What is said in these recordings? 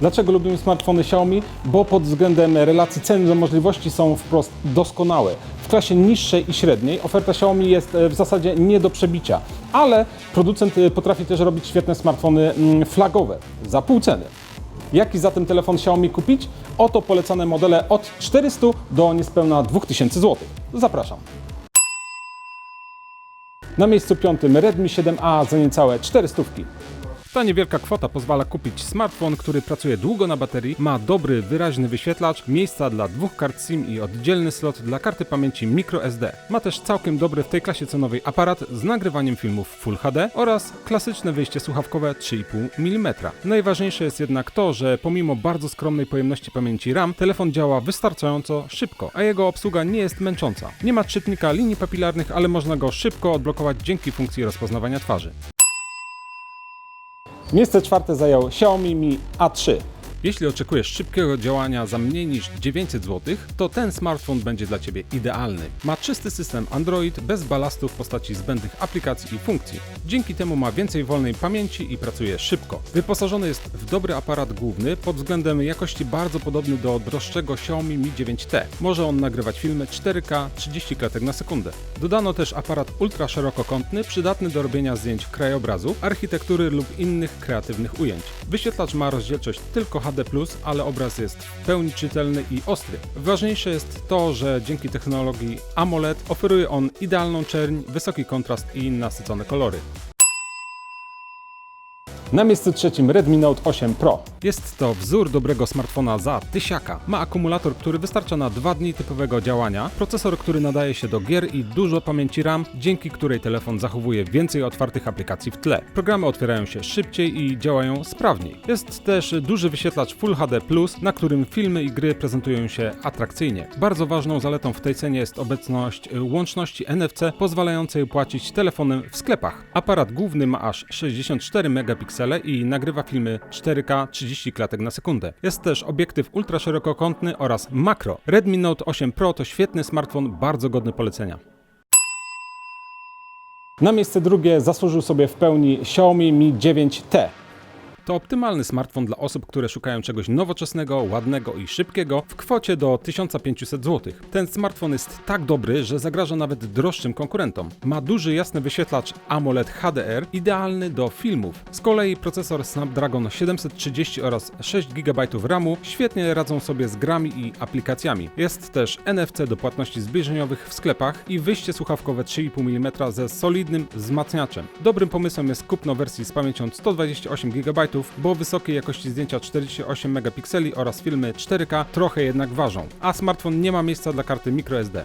Dlaczego lubimy smartfony Xiaomi? Bo pod względem relacji ceny do możliwości są wprost doskonałe. W klasie niższej i średniej oferta Xiaomi jest e, w zasadzie nie do przebicia, ale producent e, potrafi też robić świetne smartfony mm, flagowe za pół ceny. Jaki zatem telefon Xiaomi kupić? Oto polecane modele od 400 do niespełna 2000 zł. Zapraszam. Na miejscu piątym Redmi 7A za niecałe 400. Ta niewielka kwota pozwala kupić smartfon, który pracuje długo na baterii, ma dobry, wyraźny wyświetlacz, miejsca dla dwóch kart SIM i oddzielny slot dla karty pamięci microSD. Ma też całkiem dobry w tej klasie cenowej aparat z nagrywaniem filmów Full HD oraz klasyczne wyjście słuchawkowe 3,5 mm. Najważniejsze jest jednak to, że pomimo bardzo skromnej pojemności pamięci RAM, telefon działa wystarczająco szybko, a jego obsługa nie jest męcząca. Nie ma czytnika linii papilarnych, ale można go szybko odblokować dzięki funkcji rozpoznawania twarzy. Miejsce czwarte zajął Xiaomi Mi A3. Jeśli oczekujesz szybkiego działania za mniej niż 900 zł, to ten smartfon będzie dla Ciebie idealny. Ma czysty system Android bez balastu w postaci zbędnych aplikacji i funkcji. Dzięki temu ma więcej wolnej pamięci i pracuje szybko. Wyposażony jest w dobry aparat główny, pod względem jakości bardzo podobny do droższego Xiaomi Mi 9T. Może on nagrywać filmy 4K 30 klatek na sekundę. Dodano też aparat ultra szerokokątny, przydatny do robienia zdjęć krajobrazu, architektury lub innych kreatywnych ujęć. Wyświetlacz ma rozdzielczość tylko HD+, ale obraz jest w pełni czytelny i ostry. Ważniejsze jest to, że dzięki technologii AMOLED oferuje on idealną czerń, wysoki kontrast i nasycone kolory. Na miejscu trzecim Redmi Note 8 Pro. Jest to wzór dobrego smartfona za tysiaka. Ma akumulator, który wystarcza na 2 dni typowego działania, procesor, który nadaje się do gier i dużo pamięci RAM, dzięki której telefon zachowuje więcej otwartych aplikacji w tle. Programy otwierają się szybciej i działają sprawniej. Jest też duży wyświetlacz Full HD+, na którym filmy i gry prezentują się atrakcyjnie. Bardzo ważną zaletą w tej cenie jest obecność łączności NFC pozwalającej płacić telefonem w sklepach. Aparat główny ma aż 64 megapiksele i nagrywa filmy 4K 30 klatek na sekundę. Jest też obiektyw ultraszerokokątny oraz makro. Redmi Note 8 Pro to świetny smartfon, bardzo godny polecenia. Na miejsce drugie zasłużył sobie w pełni Xiaomi Mi 9T. To optymalny smartfon dla osób, które szukają czegoś nowoczesnego, ładnego i szybkiego w kwocie do 1500 zł. Ten smartfon jest tak dobry, że zagraża nawet droższym konkurentom. Ma duży jasny wyświetlacz AMOLED HDR, idealny do filmów. Z kolei procesor Snapdragon 730 oraz 6 GB RAMu świetnie radzą sobie z grami i aplikacjami. Jest też NFC do płatności zbliżeniowych w sklepach i wyjście słuchawkowe 3,5 mm ze solidnym wzmacniaczem. Dobrym pomysłem jest kupno wersji z pamięcią 128 GB, bo wysokiej jakości zdjęcia 48 megapikseli oraz filmy 4K trochę jednak ważą, a smartfon nie ma miejsca dla karty microSD.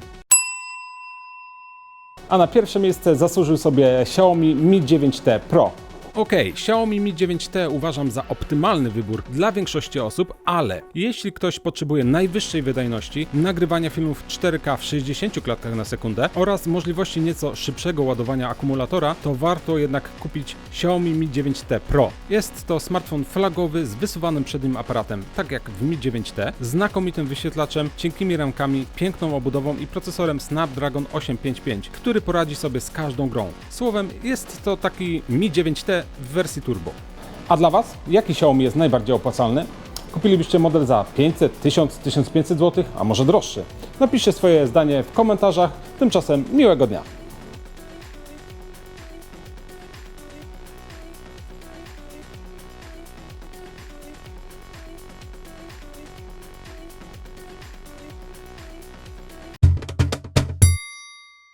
A na pierwsze miejsce zasłużył sobie Xiaomi Mi 9T Pro. Okej, Xiaomi Mi 9T uważam za optymalny wybór dla większości osób, ale jeśli ktoś potrzebuje najwyższej wydajności, nagrywania filmów 4K w 60 klatkach na sekundę oraz możliwości nieco szybszego ładowania akumulatora, to warto jednak kupić Xiaomi Mi 9T Pro. Jest to smartfon flagowy z wysuwanym przednim aparatem, tak jak w Mi 9T, znakomitym wyświetlaczem, cienkimi ramkami, piękną obudową i procesorem Snapdragon 855, który poradzi sobie z każdą grą. Słowem, jest to taki Mi 9T w wersji turbo. A dla Was, jaki Xiaomi jest najbardziej opłacalny? Kupilibyście model za 500, 1000, 1500 zł, a może droższy? Napiszcie swoje zdanie w komentarzach. Tymczasem miłego dnia.